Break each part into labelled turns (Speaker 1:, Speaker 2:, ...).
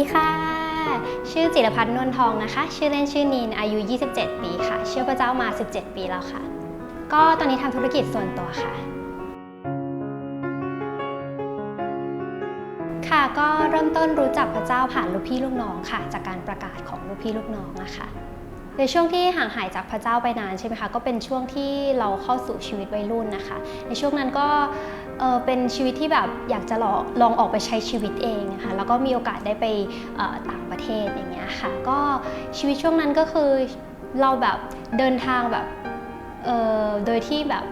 Speaker 1: ดีค่ะ ชื่อจิรพัฒน์นวลทองนะคะ ชื่อเล่นชื่อนีนอายุ 27 ปีค่ะ เชื่อพระเจ้ามา 17 ปีแล้วค่ะ ก็ตอนนี้ทำธุรกิจส่วนตัวค่ะ ค่ะก็เริ่มต้นรู้จักพระเจ้าผ่านลูกพี่ลูกน้องค่ะ จากการประกาศของลูกพี่ลูกน้องนะคะในช่วงที่ห่างหายจากพระเจ้าไปนานใช่ไหมคะก็เป็นช่วงที่เราเข้าสู่ชีวิตวัยรุ่นนะคะ ในช่วงนั้นก็ เออเป็นชีวิตที่แบบอยากจะลองลองออกไปใช้ชีวิตเองนะคะแล้วก็มีโอกาสได้ไปต่างประเทศอย่างเงี้ยค่ะก็ชีวิตช่วงนั้นก็คือเราแบบเดินทางแบบโดยที่แบบ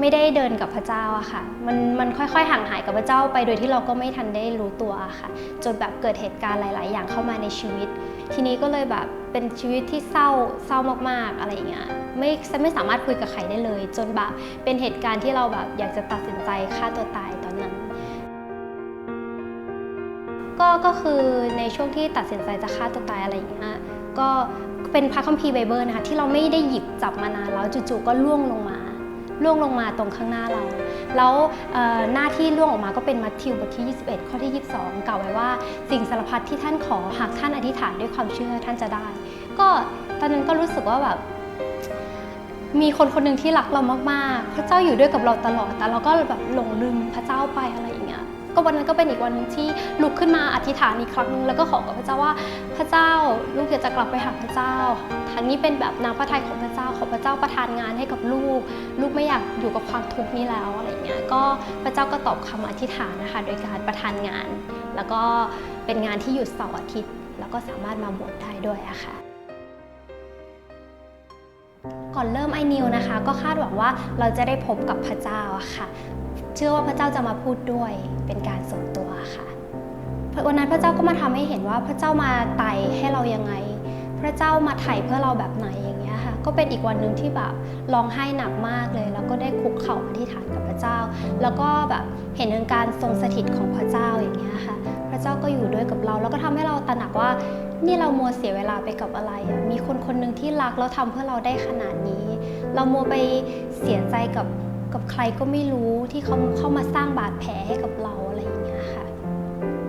Speaker 1: ไม่ได้เดินกับพระเจ้าอะค่ะ มันมันค่อยๆ ห่างหายกับพระเจ้าไปโดยที่เราก็ไม่ทันได้รู้ตัวอะค่ะ จนแบบเกิดเหตุการณ์หลาย ๆ อย่างเข้ามาในชีวิต ทีนี้ก็เลยแบบเป็นชีวิตที่เศร้าเศร้ามากๆอะไรอย่างเงี้ยไม่ไม่สามารถคุยกับใครได้เลย จนแบบเป็นเหตุการณ์ที่เราแบบอยากจะตัดสินใจฆ่าตัวตายตอนนั้นก็ก็คือในช่วงที่ตัดสินใจจะฆ่าตัวตายอะไรอย่างเงี้ยก็เป็นพระคัมภีร์ไบเบิลนะคะที่เราไม่ได้หยิบจับมานานแล้วจู่ๆก็ล่วงลงมา ล่วงลงมาตรงข้างหน้าเรา แล้วหน้าที่ล่วงออกมาก็เป็นมัทธิวบทที่ 21 ข้อที่ 22 กล่าวไว้ว่า สิ่งสารพัดที่ท่านขอหากท่านอธิษฐานด้วยความเชื่อท่านจะได้ ก็ตอนนั้นก็รู้สึกว่าแบบมีคนคนหนึ่งที่รักเรามากๆ พระเจ้าอยู่ด้วยกับเราตลอด แต่เราก็แบบหลงลืมพระเจ้าไปอะไรอย่างเงี้ย ก็วันนั้นก็เป็นอีกวันหนึงที่ลุกขึ้นมาอธิษฐานอีกครั้งหนึงแล้วก็ขอกับพระเจ้าว่าพระเจ้าลูกอยากจะกลับไปหาพระเจ้าทั้งนี้เป็นแบบน้ำพระทัยของพระเจ้าขอพระเจ้าประทานงานให้กับลูก ลูกไม่อยากอยู่กับความทุกข์นี้แล้วอะไรเงี้ยก็พระเจ้าก็ตอบคำอธิษฐานนะคะโดยการประทานงาน แล้วก็เป็นงานที่หยุดเสาร์อาทิตย์ แล้วก็สามารถมาบวชได้ด้วยอะค่ะก่อนเริ่มไอนิวนะคะ ก็คาดหวังว่าเราจะได้พบกับพระเจ้าค่ะ เชื่อว่าพระเจ้าจะมาพูดด้วยเป็นการส่วนตัวค่ะวันนั้นพระเจ้าก็มาทำให้เห็นว่าพระเจ้ามาไต่ให้เรายังไง พระเจ้ามาไถ่เพื่อเราแบบไหนอย่างเงี้ยค่ะ ก็เป็นอีกวันหนึ่งที่แบบร้องไห้หนักมากเลย แล้วก็ได้คุกเข่าอธิษฐานกับพระเจ้า แล้วก็แบบเห็นถึงการทรงสถิตของพระเจ้าอย่างเงี้ยค่ะ พระเจ้าก็อยู่ด้วยกับเรา แล้วก็ทำให้เราตระหนักว่านี่เรามัวเสียเวลาไปกับอะไร มีคนคนหนึ่งที่รักแล้วทำเพื่อเราได้ขนาดนี้ เรามัวไปเสียใจกับ กับใครก็ไม่รู้ที่เขาเข้ามาสร้างบาดแผลให้กับเราอะไรอย่างเงี้ยค่ะ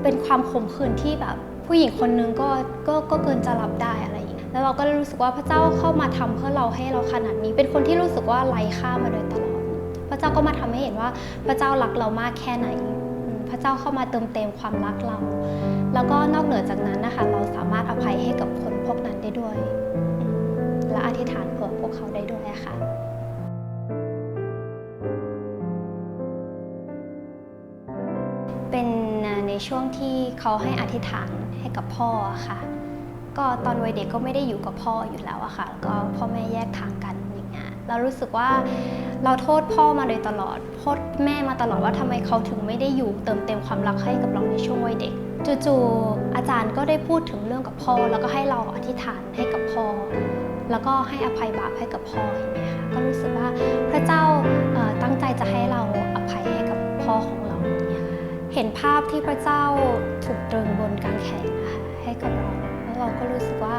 Speaker 1: เป็นความขมขื่นที่แบบ ผู้หญิงคนนึงก็ก็ก็เกินจะรับได้อะไรอย่างเงี้ยแล้วเราก็รู้สึกว่าพระเจ้าเข้ามาทำเพื่อเราให้เราขนาดนี้ เป็นคนที่รู้สึกว่าไร้ค่ามาโดยตลอด พระเจ้าก็มาทำให้เห็นว่าพระเจ้ารักเรามากแค่ไหน พระเจ้าเข้ามาเติมเต็มความรักเรา แล้วก็นอกเหนือจากนั้นนะคะเราสามารถอภัยให้กับคนพวกนั้นได้ด้วย และอธิษฐานเผื่อพวกเขาได้ด้วยะค่ะ เป็นในช่วงที่เขาให้อธิษฐานให้กับพ่อค่ะ ก็ตอนวัยเด็กก็ไม่ได้อยู่กับพ่ออยู่แล้วอะค่ะแล้วก็พ่อแม่แยกทางกันอย่างเงี้ยเรารู้สึกว่าเราโทษพ่อมาโดยตลอดโทษแม่มาตลอดว่าทำไมเขาถึงไม่ได้อยู่เติมเต็มความรักให้กับเราในช่วงวัยเด็กจู่ๆอาจารย์ก็ได้พูดถึงเรื่องกับพ่อ แล้วก็ให้เราอธิษฐานให้กับพ่อ แล้วก็ให้อภัยบาปให้กับพ่ออย่างเงี้ยค่ะก็รู้สึกว่าพระเจ้าตั้งใจจะให้เรา เห็นภาพที่พระเจ้าถูกตรึงบนกางเขนนะคะให้กับเราแล้วเราก็รู้สึกว่า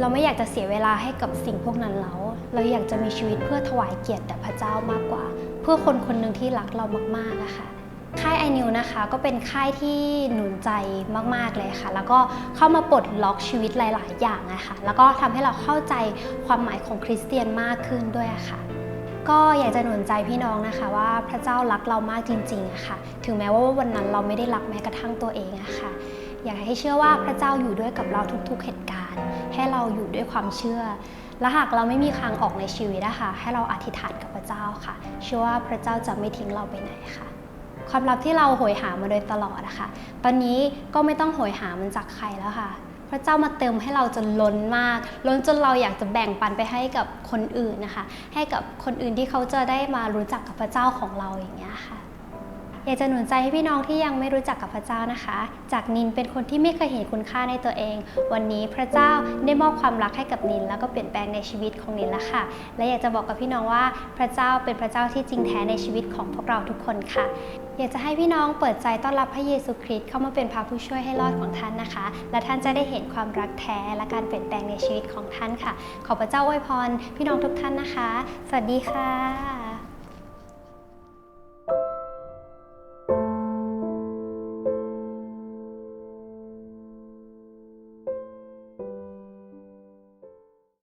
Speaker 1: เราไม่อยากจะเสียเวลาให้กับสิ่งพวกนั้นแล้ว เราอยากจะมีชีวิตเพื่อถวายเกียรติแด่พระเจ้ามากกว่า เพื่อคนคนหนึ่งที่รักเรามากๆอะคะค่ายไอนิวนะคะก็เป็นค่ายที่หนุนใจมากๆเลยค่ะ แล้วก็เข้ามาปลดล็อกชีวิตหลาย ๆ อย่างนะคะแล้วก็ทำให้เราเข้าใจความหมายของคริสเตียนมากขึ้นด้วยะค่ะ ก็อยากจะหนุนใจพี่น้องนะคะว่าพระเจ้ารักเรามากจริงๆอะค่ะ ถึงแม้ว่าวันนั้นเราไม่ได้รักแม้กระทั่งตัวเองอะค่ะ อยากให้เชื่อว่าพระเจ้าอยู่ด้วยกับเราทุกๆเหตุการณ์ ให้เราอยู่ด้วยความเชื่อ และหากเราไม่มีทางออกในชีวิตนะคะให้เราอธิษฐานกับพระเจ้าค่ะ เชื่อว่าพระเจ้าจะไม่ทิ้งเราไปไหนค่ะ ความลับที่เราโหยหามาโดยตลอดอะคะ ตอนนี้ก็ไม่ต้องโหยหามันจากใครแล้วค่ะ พระเจ้ามาเติมให้เราจนล้นมาก ล้นจนเราอยากจะแบ่งปันไปให้กับคนอื่นนะคะ ให้กับคนอื่นที่เขาจะได้มารู้จักกับพระเจ้าของเราอย่างเงี้ยค่ะ อยากจะหนุนใจให้พี่น้องที่ยังไม่รู้จักกับพระเจ้านะคะ จากนินเป็นคนที่ไม่เคยเห็นคุณค่าในตัวเอง วันนี้พระเจ้าได้มอบความรักให้กับนิน แล้วก็เปลี่ยนแปลงในชีวิตของนินแล้วค่ะ และอยากจะบอกกับพี่น้องว่าพระเจ้าเป็นพระเจ้าที่จริงแท้ในชีวิตของพวกเราทุกคนค่ะ อยากจะให้พี่น้องเปิดใจต้อนรับพระเยซูคริสต์เข้ามาเป็นพระผู้ช่วยให้รอดของท่านนะคะ และท่านจะได้เห็นความรักแท้และการเปลี่ยนแปลงในชีวิตของท่านค่ะ ขอพระเจ้าอวยพรพี่น้องทุกท่านนะคะ สวัสดีค่ะ